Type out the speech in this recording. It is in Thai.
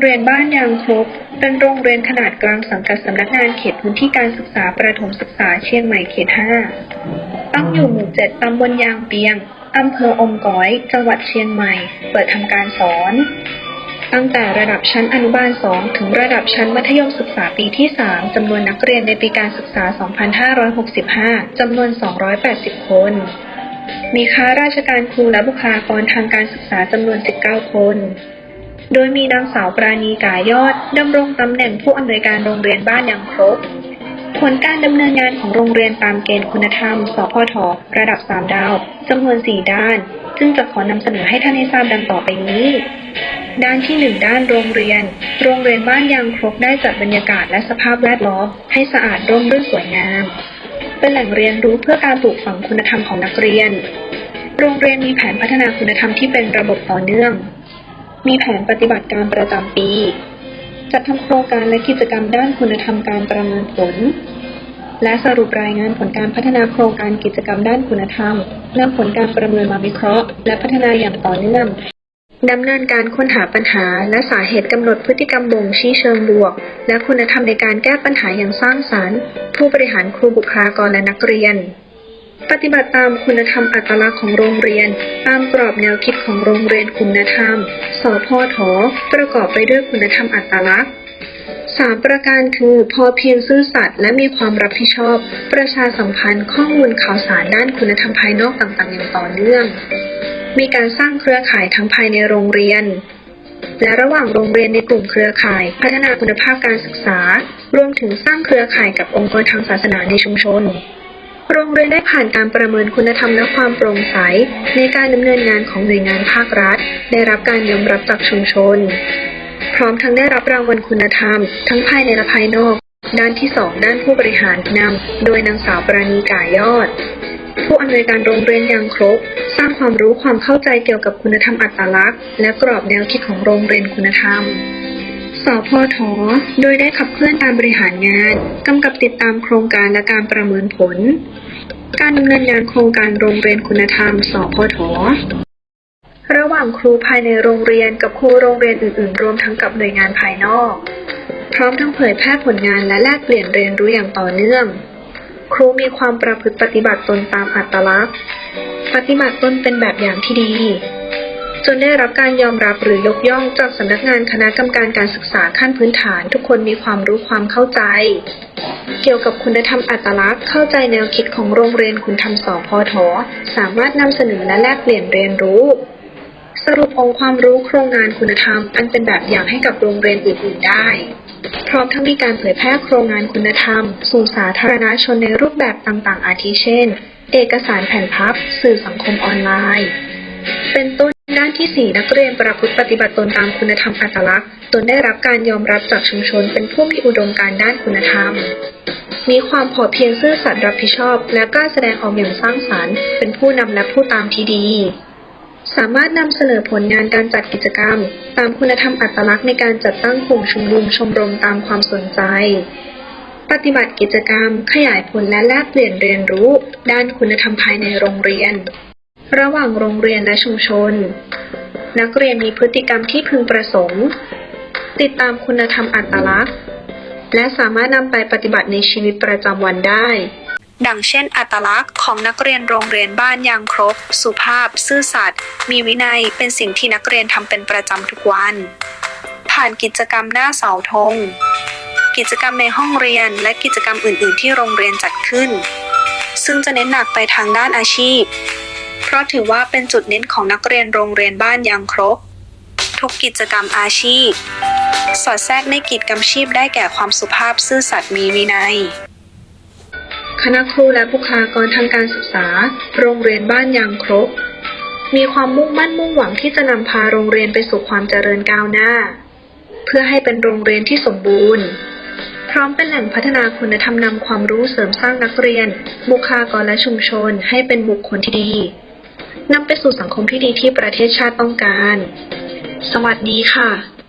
เรียนบ้านยางครบเป็นโรงเรียนขนาดกลางสังกัดสำนักงานเขตพื้นที่การศึกษาประถมศึกษาเชียงใหม่เขต 5 ตั้งอยู่หมู่ 7ตำบลยางเปียงอำเภออมก๋อย จังหวัดเชียงใหม่ เปิดทำการสอน ตั้งแต่ระดับชั้นอนุบาล 2 ถึงระดับชั้นมัธยมศึกษาปีที่ 3 จำนวนนักเรียนในปีการศึกษา 2565 จำนวน 280 คน มีข้าราชการครูและบุคลากรทางการศึกษาจำนวน 19 คน โดยมีนางสาวปราณีกายอดดำรงตำแหน่งผู้อำนวยการโรงเรียนบ้านยังครบ ผลการดำเนินงานของโรงเรียนตามเกณฑ์คุณธรรม สพท ระดับ 3 ดาวจำนวน 4 ด้าน ซึ่งจะขอนำเสนอให้ท่านได้ทราบดังต่อไปนี้ ด้านที่ 1 ด้านโรงเรียน โรงเรียนบ้านยางครกได้จัดบรรยากาศและสภาพแวดล้อมให้สะอาดร่มรื่นสวยงาม เป็นแหล่งเรียนรู้เพื่อการปลูกฝังคุณธรรมของนักเรียน โรงเรียนมีแผนพัฒนาคุณธรรมที่เป็นระบบต่อเนื่อง มีแผนปฏิบัติการประจำปี จัดทำโครงการและกิจกรรมด้านคุณธรรมการประเมินผล และสรุปรายงานผลการพัฒนาโครงการกิจกรรมด้านคุณธรรมนำผลการประเมินมาวิเคราะห์ และพัฒนาอย่างต่อเนื่องดำเนินการค้นหาปัญหา และสาเหตุกำหนดพฤติกรรมบ่งชี้เชิงบวก และคุณธรรมในการแก้ปัญหาอย่างสร้างสรรค์ ผู้บริหารครูบุคลากรและนักเรียน ปฏิบัติตามคุณธรรมอัตลักษณ์ของโรงเรียน ตามกรอบแนวคิดของโรงเรียนคุณธรรม สพท ประกอบไปด้วยคุณธรรมอัตลักษณ์สามประการคือพอเพียงซื่อสัตย์และมีความรับผิดชอบ ประชาสัมพันธ์ข้อมูลข่าวสารด้านคุณธรรมภายนอกต่างๆ อย่างต่อเนื่อง มีการสร้างเครือข่ายทั้งภายในโรงเรียน และระหว่างโรงเรียนในกลุ่มเครือข่าย พัฒนาคุณภาพการศึกษา รวมถึงสร้างเครือข่ายกับองค์กรทางศาสนาในชุมชน โรงเรียนได้ผ่านการประเมินคุณธรรมและความโปร่งใส ในการดำเนินงานของหน่วยงานภาครัฐ ได้รับการยอมรับจากชุมชน พร้อมทั้งได้รับรางวัลคุณธรรม ทั้งภายในและภายนอก ด้านที่2ด้านผู้บริหารนำโดยนางสาวปราณีกายอด ผู้อำนวยการโรงเรียนยังครบ สร้างความรู้ความเข้าใจเกี่ยวกับคุณธรรมอัตลักษณ์ และกรอบแนวคิดของโรงเรียนคุณธรรมสพท โดยได้ขับเคลื่อนการบริหารงาน กำกับติดตามโครงการและการประเมินผล การดำเนินงานโครงการโรงเรียนคุณธรรม สพทระหว่างครูภายในโรงเรียนกับครูโรงเรียนอื่น ๆ รวมทั้งกับหน่วยงานภายนอก พร้อมทั้งเผยแพร่ผลงานและแลกเปลี่ยนเรียนรู้อย่างต่อเนื่อง ครูมีความประพฤติปฏิบัติตนตามอัตลักษณ์ ปฏิบัติตนเป็นแบบอย่างที่ดี จนได้รับการยอมรับหรือยกย่องจากสำนักงานคณะกรรมการการศึกษาขั้นพื้นฐาน ทุกคนมีความรู้ความเข้าใจ เกี่ยวกับคุณธรรมอัตลักษณ์ เข้าใจแนวคิดของโรงเรียนคุณธรรมสพทสามารถนำเสนอและแลกเปลี่ยนเรียนรู้ สรุปองค์ความรู้โครงงานคุณธรรม อันเป็นแบบอย่างให้กับโรงเรียนอื่น ๆ ได้ พร้อมทั้งมีการเผยแพร่โครงงานคุณธรรม สู่สาธารณชนในรูปแบบต่าง ๆ อาทิเช่น เอกสารแผ่นพับ สื่อสังคมออนไลน์ เป็นต้น ด้านที่ 4 นักเรียนประพฤติปฏิบัติตนตามคุณธรรมอัตลักษณ์ ตนได้รับการยอมรับจากชุมชน เป็นผู้มีอุดมการณ์ด้านคุณธรรม มีความพอเพียงซื่อสัตย์รับผิดชอบ และกล้าแสดงออกอย่างสร้างสรรค์ เป็นผู้นำและผู้ตามที่ดี สามารถนำเสนอผลงานการจัดกิจกรรม ตามคุณธรรมอัตลักษณ์ในการจัดตั้งกลุ่มชุมนุมชมรมตามความสนใจปฏิบัติกิจกรรม ขยายผลและแลกเปลี่ยนเรียนรู้ ด้านคุณธรรมภายในโรงเรียน ระหว่างโรงเรียนและชุมชน นักเรียนมีพฤติกรรมที่พึงประสงค์ ติดตามคุณธรรมอัตลักษณ์ และสามารถนำไปปฏิบัติในชีวิตประจำวันได้ ดังเช่น อัตลักษณ์ของนักเรียนโรงเรียนบ้านยางครบ สุภาพ ซื่อสัตย์ มีวินัย เป็นสิ่งที่นักเรียนทำเป็นประจำทุกวัน ผ่านกิจกรรมหน้าเสาธง กิจกรรมในห้องเรียน และกิจกรรมอื่น ๆ ที่โรงเรียนจัดขึ้น ซึ่งจะเน้นหนักไปทางด้านอาชีพ เพราะถือว่าเป็นจุดเน้นของนักเรียนโรงเรียนบ้านยางครบ ทุกกิจกรรมอาชีพ สอดแทรกในกิจกรรมชีพได้แก่ความสุภาพซื่อสัตย์มีวินัย คณะครูและบุคลากรทางการศึกษา โรงเรียนบ้านยางครบ มีความมุ่งมั่นมุ่งหวังที่จะนำพาโรงเรียนไปสู่ความเจริญก้าวหน้า เพื่อให้เป็นโรงเรียนที่สมบูรณ์พร้อมเป็นแหล่งพัฒนาคุณธรรมนำความรู้เสริมสร้างนักเรียน บุคลากรและชุมชนให้เป็นบุคคลที่ดี นำไปสู่สังคมที่ดีที่ประเทศชาติต้องการ สวัสดีค่ะ